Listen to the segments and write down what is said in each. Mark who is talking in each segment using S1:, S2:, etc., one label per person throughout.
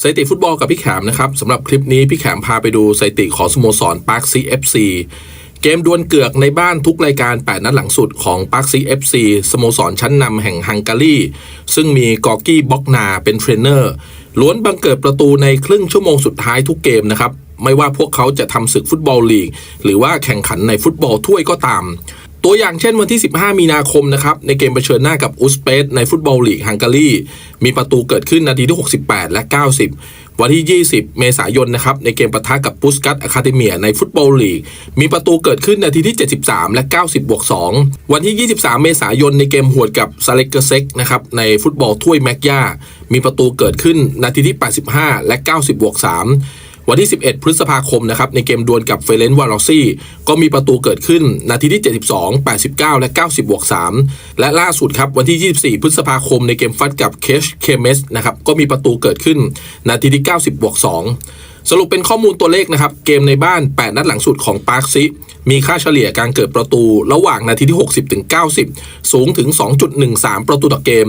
S1: สถิติฟุตบอลกับพี่แขมนะครับสำหรับคลิปนี้พี่แขมพาไปดูสถิติของสโมสรปาร์คซีเอฟซีเกมดวลเกือกในบ้านทุกรายการ 8 นัดหลังสุดของปาร์คซีเอฟซีสโมสรชั้นนำแห่งฮังการีซึ่งมีกอร์กี้บ็อกนาเป็นเทรนเนอร์ล้วนบังเกิดประตูในครึ่งชั่วโมงสุดท้ายทุกเกมนะครับไม่ว่าพวกเขาจะทำศึกฟุตบอลลีก หรือว่าแข่งขันในฟุตบอลถ้วยก็ตาม ตัวอย่างเช่นวันที่ 15 มีนาคมนะครับในเกมเผชิญหน้ากับอุซเปสในฟุตบอลลีกฮังการีมีประตูเกิดขึ้นนาทีที่ 68 และ 90 วันที่ 20 เมษายนนะครับในเกมปะทะกับปุสกัตอะคาเดเมียในฟุตบอลลีกมีประตูเกิดขึ้นนาทีที่ 73 และ 90บวก2วันที่ 23 เมษายนในเกมหวดกับซาเลกเกเซกนะครับในฟุตบอลถ้วยแมกยามีประตูเกิดขึ้นนาทีที่ 85 และ 90บวก3 วันที่ 11 พฤษภาคมนะครับในเกมดวลกับเฟเรนซ์วารอซี่ก็มีประตูเกิดขึ้นนาทีที่ 72 89 และ 90บวก3และล่าสุดครับวันที่ 24 พฤษภาคมในเกมฟัดกับเคชเคเมสนะครับก็มีประตูเกิดขึ้นนาทีที่ 90บวก2สรุปเป็นข้อมูลตัวเลขนะครับ เกมในบ้าน 8 นัดหลังสุดของปาร์คซิ มีค่าเฉลี่ยการเกิดประตูระหว่างนาทีที่ 60 ถึง 90 สูงถึง 2.13 ประตูต่อเกม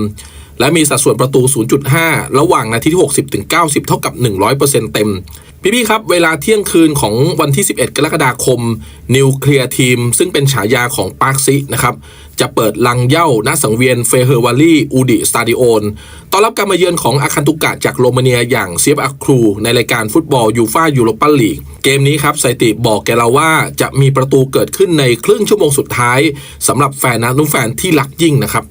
S1: และมีสัดส่วนประตู 0.5 ระหว่างนาทีที่ 60 ถึง 90 เท่ากับ 100%เต็ม พี่ๆครับเวลาเที่ยงคืนของวันที่ 11 กรกฎาคมนิวเคลียร์ทีม ซึ่งเป็นฉายาของปาร์คซินะครับ จะเปิดลังเย้าณสังเวียนเฟเฮอร์วาลีอูดิสตาดิโอนต้อนรับการมาเยือนของอาคันตุกะจากโรมาเนียอย่างเซียบอัครู ในรายการฟุตบอลยูฟ่ายูโรปาลีก เกมนี้ครับสถิติบอกแกเราว่าจะมีประตูเกิดขึ้นในครึ่งชั่วโมงสุดท้ายสำหรับแฟนนักนุ่มแฟนที่รักยิ่งนะครับ